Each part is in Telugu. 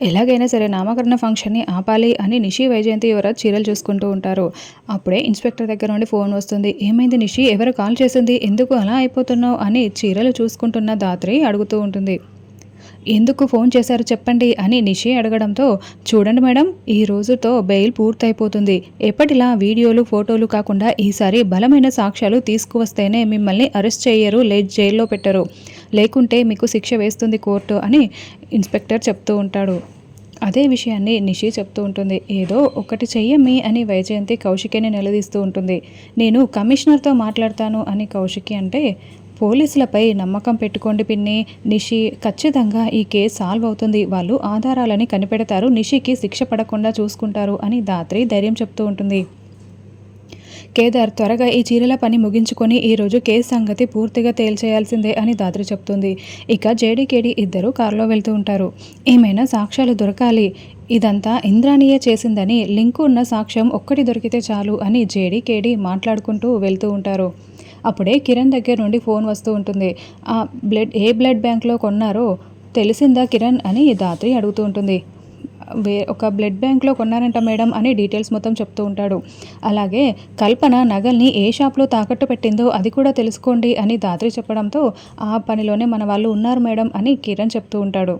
ఎలాగైనా సరే నామకరణ ఫంక్షన్ని ఆపాలి అని నిషి వైజయంతి యువరాజ్ చీరలు చూసుకుంటూ ఉంటారు. అప్పుడే ఇన్స్పెక్టర్ దగ్గర నుండి ఫోన్ వస్తుంది. ఏమైంది నిషి? ఎవరు కాల్ చేసింది? ఎందుకు అలా అయిపోతున్నావు? అని చీరలు చూసుకుంటున్న దాత్రి అడుగుతూ ఉంటుంది. ఎందుకు ఫోన్ చేశారు చెప్పండి? అని నిషి అడగడంతో చూడండి మేడం ఈ రోజుతో బెయిల్ పూర్తయిపోతుంది. ఎప్పటిలా వీడియోలు ఫోటోలు కాకుండా ఈసారి బలమైన సాక్ష్యాలు తీసుకువస్తేనే మిమ్మల్ని అరెస్ట్ చేయరు లేట్ జైల్లో పెట్టరు. లేకుంటే మీకు శిక్ష వేస్తుంది కోర్టు అని ఇన్స్పెక్టర్ చెప్తూ ఉంటాడు. అదే విషయాన్ని నిషి చెప్తూ ఉంటుంది. ఏదో ఒకటి చెయ్యమ్మి అని వైజయంతి కౌశికిని నిలదీస్తూ ఉంటుంది. నేను కమిషనర్తో మాట్లాడతాను అని కౌశికి అంటే పోలీసులపై నమ్మకం పెట్టుకోండి పిన్ని. నిషి ఖచ్చితంగా ఈ కేసు సాల్వ్ అవుతుంది. వాళ్ళు ఆధారాలని కనిపెడతారు. నిషికి శిక్ష పడకుండా చూసుకుంటారు అని దాత్రి ధైర్యం చెప్తూ ఉంటుంది. కేదార్ త్వరగా ఈ చీరల పని ముగించుకొని ఈరోజు కేసు సంగతి పూర్తిగా తేల్చేయాల్సిందే అని దాత్రి చెప్తుంది. ఇక జేడీకేడీ ఇద్దరు కారులో వెళ్తూ ఉంటారు. ఏమైనా సాక్ష్యాలు దొరకాలి. ఇదంతా ఇంద్రాణియే చేసిందని లింకు ఉన్న సాక్ష్యం ఒక్కటి దొరికితే చాలు అని జేడీకేడీ మాట్లాడుకుంటూ వెళ్తూ ఉంటారు. అప్పుడే కిరణ్ దగ్గర నుండి ఫోన్ వస్తూ ఉంటుంది. ఆ బ్లడ్ ఏ బ్లడ్ బ్యాంక్లో కొన్నారో తెలిసిందా కిరణ్ అని దాత్రి అడుగుతూ ఉంటుంది. ఒక బ్లడ్ బ్యాంక్లో కొన్నారంట మేడం అని డీటెయిల్స్ మొత్తం చెప్తూ ఉంటాడు. అలాగే కల్పన నగల్ని ఏ షాప్లో తాకట్టు పెట్టిందో అది కూడా తెలుసుకోండి అని దాత్రి చెప్పడంతో ఆ పనిలోనే మన వాళ్ళు ఉన్నారు మేడం అని కిరణ్ చెప్తూ ఉంటాడు.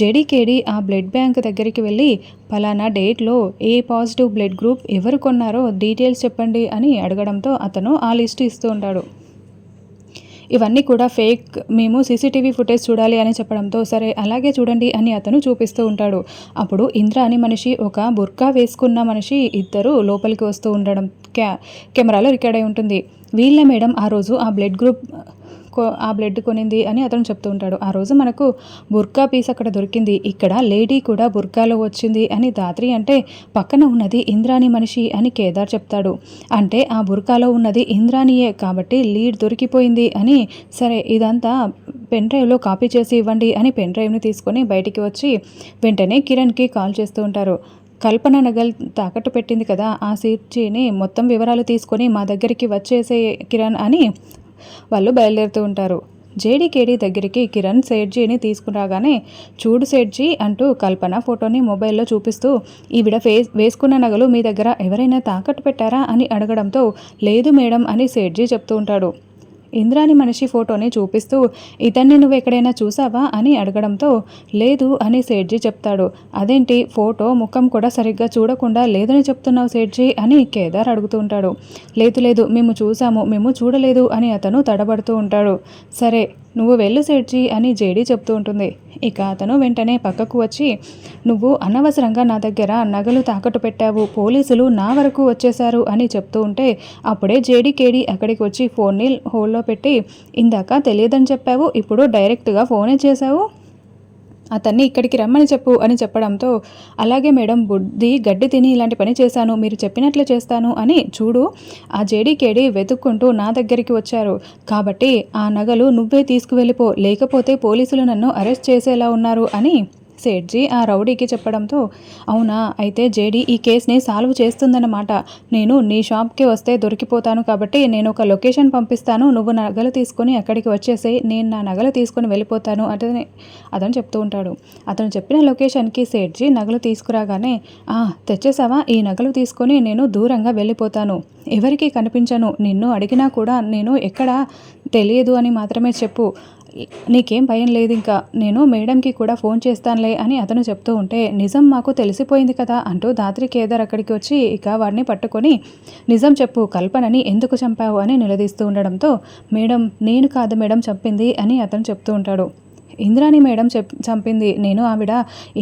జడికేడి ఆ బ్లడ్ బ్యాంక్ దగ్గరికి వెళ్ళి పలానా డేట్లో ఏ పాజిటివ్ బ్లడ్ గ్రూప్ ఎవరు కొన్నారో డీటెయిల్స్ చెప్పండి అని అడగడంతో అతను ఆ లిస్ట్ ఇస్తూ ఉంటాడు. ఇవన్నీ కూడా ఫేక్. మేము సీసీటీవీ ఫుటేజ్ చూడాలి అని చెప్పడంతో సరే అలాగే చూడండి అని అతను చూపిస్తూ ఉంటాడు. అప్పుడు ఇంద్ర అని మనిషి ఒక బుర్కా వేసుకున్న మనిషి ఇద్దరు లోపలికి వస్తూ ఉండడం క్యా కెమెరాలో రికార్డ్ అయి ఉంటుంది. వీళ్ళ మేడం ఆ రోజు ఆ బ్లడ్ గ్రూప్ ఆ బ్లడ్ కొనింది అని అతను చెప్తూ ఉంటాడు. ఆ రోజు మనకు బుర్కా పీస్ అక్కడ దొరికింది. ఇక్కడ లేడీ కూడా బుర్కాలో వచ్చింది అని దాత్రి అంటే పక్కన ఉన్నది ఇంద్రాణి మనిషి అని కేదార్ చెప్తాడు. అంటే ఆ బుర్కాలో ఉన్నది ఇంద్రాణియే కాబట్టి లీడ్ దొరికిపోయింది అని సరే ఇదంతా పెన్ డ్రైవ్లో కాపీ చేసి ఇవ్వండి అని పెన్ డ్రైవ్ని తీసుకొని బయటికి వచ్చి వెంటనే కిరణ్కి కాల్ చేస్తూ ఉంటారు. కల్పన నగల్ తాకట్టు పెట్టింది కదా ఆ సీట్ని మొత్తం వివరాలు తీసుకొని మా దగ్గరికి వచ్చేసే కిరణ్ అని వాళ్ళు బయలుదేరుతూ ఉంటారు. జేడీకేడీ దగ్గరికి కిరణ్ సేట్జీని తీసుకురాగానే చూడు సేట్జీ అంటూ కల్పన ఫోటోని మొబైల్లో చూపిస్తూ ఈవిడ ఫేస్ వేసుకున్న నగలు మీ దగ్గర ఎవరైనా తాకట్టు పెట్టారా అని అడగడంతో లేదు మేడం అని సేట్జీ చెప్తూ ఉంటాడు. ఇంద్రాని మనిషి ఫోటోని చూపిస్తూ ఇతన్ని నువ్వు ఎక్కడైనా చూసావా? అని అడగడంతో లేదు అని సేట్జీ చెప్తాడు. అదేంటి? ఫోటో ముఖం కూడా సరిగ్గా చూడకుండా లేదని చెప్తున్నావు సేట్జీ? అని కేదార్ అడుగుతూ ఉంటాడు. లేదు లేదు మేము చూసాము మేము చూడలేదు అని అతను తడబడుతూ ఉంటాడు. సరే నువ్వు వెళ్ళు సేట్జీ అని జేడీ చెప్తూ ఉంటుంది. ఇక అతను వెంటనే పక్కకు వచ్చి నువ్వు అనవసరంగా నా దగ్గర నగలు తాకట్టు పెట్టావు. పోలీసులు నా వరకు వచ్చేశారు అని చెప్తూ ఉంటే అప్పుడే జేడీ కేడీ అక్కడికి వచ్చి ఫోన్ని హోల్లో పెట్టి ఇందాక తెలియదని చెప్పావు ఇప్పుడు డైరెక్ట్గా ఫోనే చేశావు? అతన్ని ఇక్కడికి రమ్మని చెప్పు అని చెప్పడంతో అలాగే మేడం బుద్ధి గడ్డి తిని ఇలాంటి పని చేశాను మీరు చెప్పినట్లు చేస్తాను అని చూడు ఆ జేడీకేడి వెతుక్కుంటూ నా దగ్గరికి వచ్చారు. కాబట్టి ఆ నగలు నువ్వే తీసుకువెళ్ళిపో లేకపోతే పోలీసులు నన్ను అరెస్ట్ చేసేలా ఉన్నారు అని సేట్జీ ఆ రౌడీకి చెప్పడంతో అవునా అయితే జేడీ ఈ కేసుని సాల్వ్ చేస్తుందన్నమాట. నేను నీ షాప్కి వస్తే దొరికిపోతాను కాబట్టి నేను ఒక లొకేషన్ పంపిస్తాను. నువ్వు నగలు తీసుకొని అక్కడికి వచ్చేసి నేను నా నగలు తీసుకొని వెళ్ళిపోతాను. అతని అతను చెప్తూ ఉంటాడు. అతను చెప్పిన లొకేషన్కి సేట్జీ నగలు తీసుకురాగానే తెచ్చేసావా ఈ నగలు తీసుకొని నేను దూరంగా వెళ్ళిపోతాను. ఎవరికి కనిపించను. నిన్ను అడిగినా కూడా నేను ఎక్కడ తెలియదు అని మాత్రమే చెప్పు. నీకేం భయం లేదు ఇంకా నేను మేడంకి కూడా ఫోన్ చేస్తానులే అని అతను చెప్తూ ఉంటే నిజం మాకు తెలిసిపోయింది కదా అంటూ దాత్రి కేదార్ అక్కడికి వచ్చి ఇక వాడిని పట్టుకొని నిజం చెప్పు కల్పనని ఎందుకు చంపావు అని నిలదీస్తూ ఉండడంతో మేడం నేను కాదు మేడం చంపింది అని అతను చెప్తూ ఉంటాడు. ఇంద్రాణి మేడం చెప్ చంపింది నేను ఆవిడ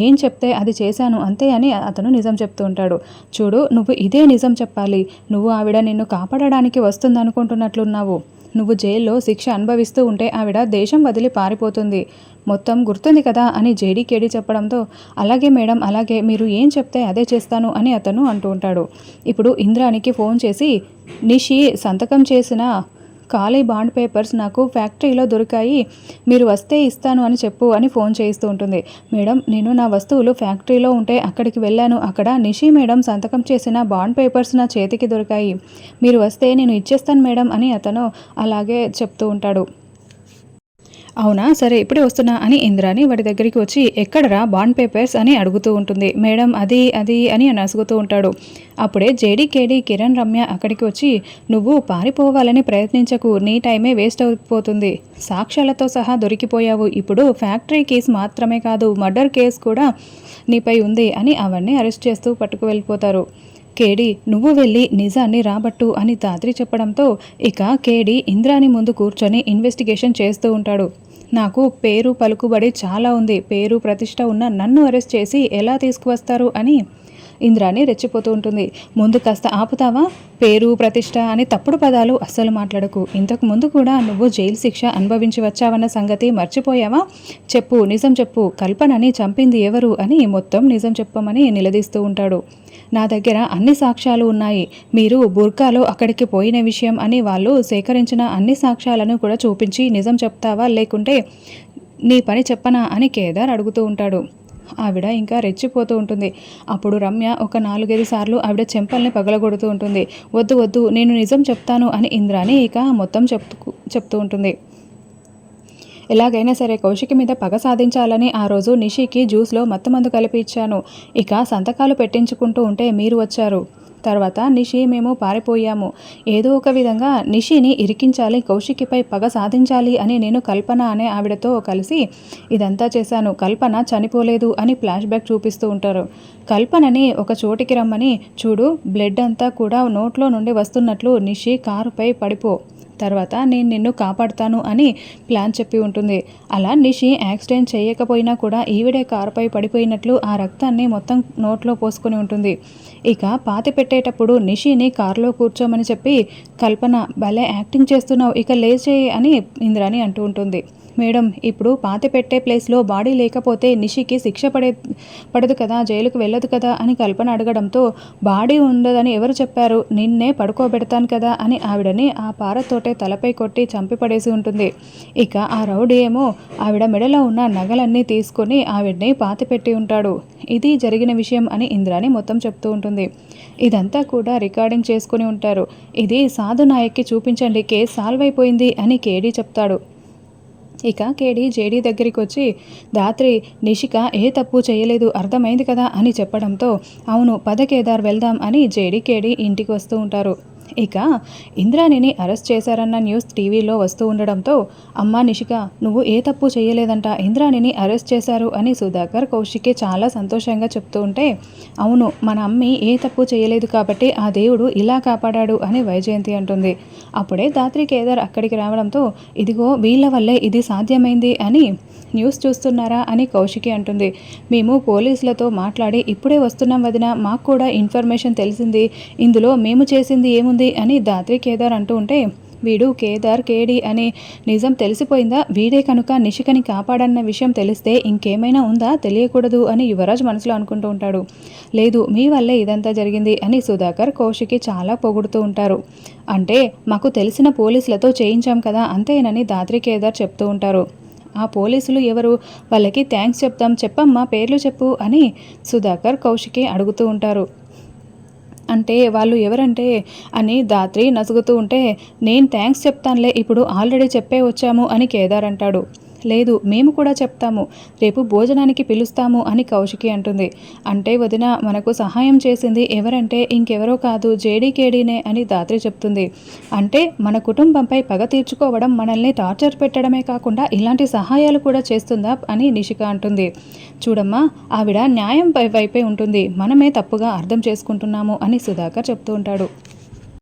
ఏం చెప్తే అది చేశాను అంతే అని అతను నిజం చెప్తూ ఉంటాడు. చూడు నువ్వు ఇదే నిజం చెప్పాలి నువ్వు ఆవిడ నిన్ను కాపాడడానికి వస్తుందనుకుంటున్నట్లున్నావు. నువ్వు జైల్లో శిక్ష అనుభవిస్తూ ఉంటే ఆవిడ దేశం వదిలి పారిపోతుంది. మొత్తం గుర్తుంది కదా అని జేడీకేడి చెప్పడంతో అలాగే మేడం అలాగే మీరు ఏం చెప్తే అదే చేస్తాను అని అతను అంటూ ఉంటాడు. ఇప్పుడు ఇంద్రానికి ఫోన్ చేసి నిషి సంతకం చేసిన ఖాళీ బాండ్ పేపర్స్ నాకు ఫ్యాక్టరీలో దొరికాయి. మీరు వస్తే ఇస్తాను అని చెప్పు అని ఫోన్ చేయిస్తూ ఉంటుంది. మేడం నేను నా వస్తువులు ఫ్యాక్టరీలో ఉంటే అక్కడికి వెళ్ళాను. అక్కడ నిషి మేడం సంతకం చేసిన బాండ్ పేపర్స్ నా చేతికి దొరికాయి. మీరు వస్తే నేను ఇచ్చేస్తాను మేడం అని అతను అలాగే చెప్తూ ఉంటాడు. అవునా? సరే ఇప్పుడే వస్తున్నా అని ఇంద్రాని వాడి దగ్గరికి వచ్చి ఎక్కడరా? Bond papers? అని అడుగుతూ ఉంటుంది. మేడం అది అది అని నసుగుతూ ఉంటాడు. అప్పుడే జేడీకేడి కిరణ్ రమ్య అక్కడికి వచ్చి నువ్వు పారిపోవాలని ప్రయత్నించకు. నీ టైమే వేస్ట్ అయిపోతుంది. సాక్ష్యాలతో సహా దొరికిపోయావు. ఇప్పుడు ఫ్యాక్టరీ కేసు మాత్రమే కాదు మర్డర్ కేసు కూడా నీపై ఉంది అని అవన్నీ అరెస్ట్ చేస్తూ పట్టుకు వెళ్ళిపోతారు. కేడి నువ్వు వెళ్ళి నిజాన్ని రాబట్టు అని తాత్రి చెప్పడంతో ఇక కేడి ఇంద్రాని ముందు కూర్చొని ఇన్వెస్టిగేషన్ చేస్తూ ఉంటాడు. నాకు పేరు పలుకుబడి చాలా ఉంది. పేరు ప్రతిష్ట ఉన్న నన్ను అరెస్ట్ చేసి ఎలా తీసుకువస్తారు అని ఇంద్రాణి రెచ్చిపోతూ ఉంటుంది. ముందు కాస్త ఆపుతావా? పేరు ప్రతిష్ట అని తప్పుడు పదాలు అస్సలు మాట్లాడకు. ఇంతకు ముందు కూడా నువ్వు జైలు శిక్ష అనుభవించి వచ్చావన్న సంగతి మర్చిపోయావా? చెప్పు నిజం చెప్పు. కల్పనని చంపింది ఎవరు అని మొత్తం నిజం చెప్పమని నిలదీస్తూ ఉంటాడు. నా దగ్గర అన్ని సాక్ష్యాలు ఉన్నాయి. మీరు బుర్కాలో అక్కడికి పోయిన విషయం అని వాళ్ళు సేకరించిన అన్ని సాక్ష్యాలను కూడా చూపించి నిజం చెప్తావా? లేకుంటే నీ పని చెప్పనా? అని కేదార్ అడుగుతూ ఉంటాడు. ఆవిడ ఇంకా రెచ్చిపోతూ ఉంటుంది. అప్పుడు రమ్య ఒక నాలుగైదు సార్లు ఆవిడ చెంపల్ని పగలగొడుతూ ఉంటుంది. వద్దు వద్దు నేను నిజం చెప్తాను అని ఇంద్రాని ఇక మొత్తం చెప్తూ చెప్తూ ఉంటుంది. ఎలాగైనా సరే కౌశికి మీద పగ సాధించాలని ఆ రోజు నిషికి జ్యూస్లో మత్తమందు కలిపి ఇచ్చాను. ఇక సంతకాలు పెట్టించుకుంటూ ఉంటే మీరు వచ్చారు. తర్వాత నిషి మేము పారిపోయాము. ఏదో ఒక విధంగా నిషిని ఇరికించాలి కౌశికిపై పగ సాధించాలి అని నేను కల్పన అనే ఆవిడతో కలిసి ఇదంతా చేశాను. కల్పన చనిపోలేదు అని ఫ్లాష్ బ్యాక్ చూపిస్తూ ఉంటారు. కల్పనని ఒక చోటికి రమ్మని చూడు బ్లడ్ అంతా కూడా నోట్లో నుండి వస్తున్నట్లు నిషి కారుపై పడిపో. తర్వాత నేను నిన్ను కాపాడుతాను అని ప్లాన్ చెప్పి ఉంటుంది. అలా నిషి యాక్సిడెంట్ చేయకపోయినా కూడా ఈవిడే కారుపై పడిపోయినట్లు ఆ రక్తాన్ని మొత్తం నోట్లో పోసుకొని ఉంటుంది. ఇక పాతి పెట్టేటప్పుడు నిషిని కారులో కూర్చోమని చెప్పి కల్పన భలే యాక్టింగ్ చేస్తున్నావు ఇక లేచేయి అని ఇంద్రాని అంటూ ఉంటుంది. మేడం ఇప్పుడు పాతి పెట్టే ప్లేస్లో బాడీ లేకపోతే నిషికి శిక్ష పడే పడదు కదా జైలుకు వెళ్ళదు కదా అని కల్పన అడగడంతో బాడీ ఉండదని ఎవరు చెప్పారు? నిన్నే పడుకోబెడతాను కదా అని ఆవిడని ఆ పారతోటే తలపై కొట్టి చంపిపడేసి ఉంటుంది. ఇక ఆ రౌడీ ఏమో ఆవిడ మెడలో ఉన్న నగలన్నీ తీసుకొని ఆవిడ్ని పాతిపెట్టి ఉంటాడు. ఇది జరిగిన విషయం అని ఇంద్రాని మొత్తం చెప్తూ ఉంటుంది. ఇదంతా కూడా రికార్డింగ్ చేసుకుని ఉంటారు. ఇది సాధు నాయక్కి చూపించండి కేసు సాల్వ్ అయిపోయింది అని కేడీ చెప్తాడు. ఇక కేడీ జేడీ దగ్గరికి వచ్చి దాత్రి నిషిక ఏ తప్పు చేయలేదు అర్థమైంది కదా అని చెప్పడంతో అవును పద కేదార్ వెళ్దాం అని జేడీ కేడీ ఇంటికి వస్తూ ఉంటారు. ఇక ఇంద్రాణిని అరెస్ట్ చేశారన్న న్యూస్ టీవీలో వస్తూ ఉండడంతో అమ్మా నిషిక నువ్వు ఏ తప్పు చేయలేదంట ఇంద్రాణిని అరెస్ట్ చేశారు అని సుధాకర్ కౌశిక్కి చాలా సంతోషంగా చెప్తూ ఉంటే అవును మన అమ్మి ఏ తప్పు చేయలేదు కాబట్టి ఆ దేవుడు ఇలా కాపాడాడు అని వైజయంతి అంటుంది. అప్పుడే దాత్రి కేదార్ అక్కడికి రావడంతో ఇదిగో వీళ్ళ వల్లే ఇది సాధ్యమైంది అని న్యూస్ చూస్తున్నారా అని కౌశికి అంటుంది. మేము పోలీసులతో మాట్లాడి ఇప్పుడే వస్తున్నాం వదిన మాకు కూడా ఇన్ఫర్మేషన్ తెలిసింది ఇందులో మేము చేసింది ఏముంది? అని దాత్రి కేదార్ అంటూ ఉంటే వీడు కేదార్ కేడి అనే నిజం తెలిసిపోయిందా? వీడే కనుక నిషికని కాపాడన్న విషయం తెలిస్తే ఇంకేమైనా ఉందా? తెలియకూడదు అని యువరాజ్ మనసులో అనుకుంటూ ఉంటాడు. లేదు మీ వల్లే ఇదంతా జరిగింది అని సుధాకర్ కౌశికి చాలా పొగుడుతూ ఉంటారు. అంటే మాకు తెలిసిన పోలీసులతో చేయించాం కదా అంతేనని దాత్రి కేదార్ చెప్తూ ఉంటారు. ఆ పోలీసులు ఎవరు? వాళ్ళకి థ్యాంక్స్ చెప్తాం చెప్పమ్మా పేర్లు చెప్పు అని సుధాకర్ కౌశికి అడుగుతూ ఉంటారు. అంటే వాళ్ళు ఎవరంటే అని దాత్రి నసుగుతూ ఉంటే నేను థ్యాంక్స్ చెప్తానులే ఇప్పుడు ఆల్రెడీ చెప్పే వచ్చాము అని కేదార్ అంటాడు. లేదు మేము కూడా చెప్తాము. రేపు భోజనానికి పిలుస్తాము అని కౌశికి అంటుంది. అంటే వదిన మనకు సహాయం చేసింది ఎవరంటే ఇంకెవరో కాదు జేడీకేడీనే అని దాత్రి చెప్తుంది. అంటే మన కుటుంబంపై పగ తీర్చుకోవడం మనల్ని టార్చర్ పెట్టడమే కాకుండా ఇలాంటి సహాయాలు కూడా చేస్తుందా అని నిషిక అంటుంది. చూడమ్మా ఆవిడ న్యాయం వైపే ఉంటుంది. మనమే తప్పుగా అర్థం చేసుకుంటున్నాము అని సుధాకర్ చెప్తూ ఉంటాడు.